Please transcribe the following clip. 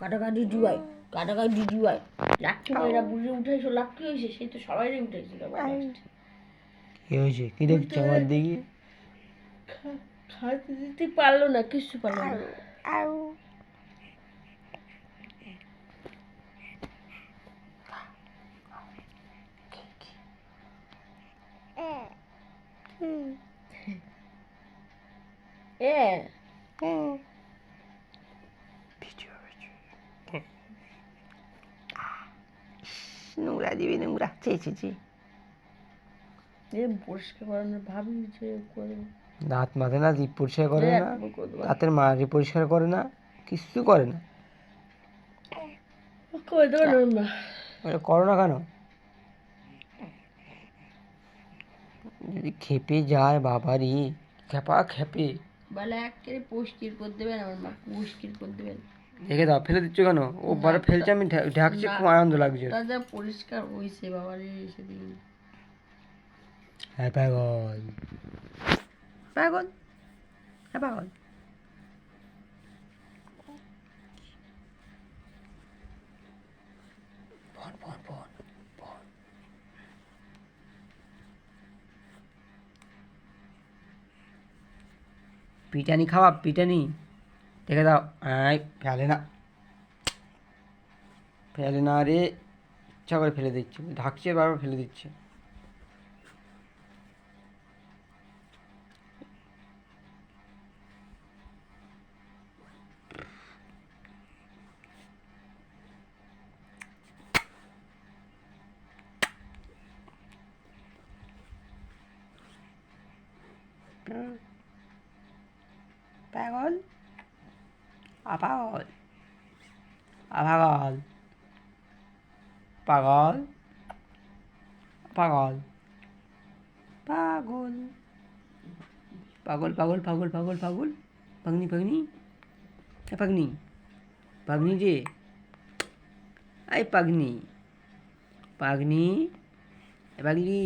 কাটাকাটি জুয়াই কাটাকাটি জুয়াই। লাঠি মেয়েরা বুঝে উঠাইছো লাঠি হয়েছে? সেই তো সবাই উঠাইছিল কি হয়েছে? কি দেখছ আমার দিকে? খাইতে দিতে পারল না কিছু পারল না। এ নোংরা দিবি নোংরা। চি চি চি এ পরিষ্কার করানোর ভাবি যে করে। দাঁত মাথে না জিপ পরিষ্কার করে না। দাঁতের মাড়ি পরিষ্কার করে না কিচ্ছু করে না। করে না ওর মা। করো না কেন? যদি খেপে যায় বাবারি খেপা খেপে। বলে এক করে পরিষ্কার করে দেবেন আমার মা পরিষ্কার করে দেবেন। রেখে দাও ফেলে দিচ্ছ কেন? ও বারে ফেলছে আমি ঢাকছি খুব আনন্দ লাগছে। দাদা পরিষ্কার হয়েছে বাবা রে সেদিন। হ্যাঁ পাগল। পাগল? হ্যাঁ পাগল। পিটানি খাওয়া পিটানি। দেখে দাও আই ফেলে না ফেলে না রে ইচ্ছা করে ফেলে দিচ্ছে ঢাকছে বারবার ফেলে দিচ্ছে পাগল আপাগল আপাগল পাগল পাগল পাগল পাগল পাগল পাগল পাগল পাগল পাগনি পাগনি পাগনি পাগনি যে আই পাগনি পাগনি পাগলি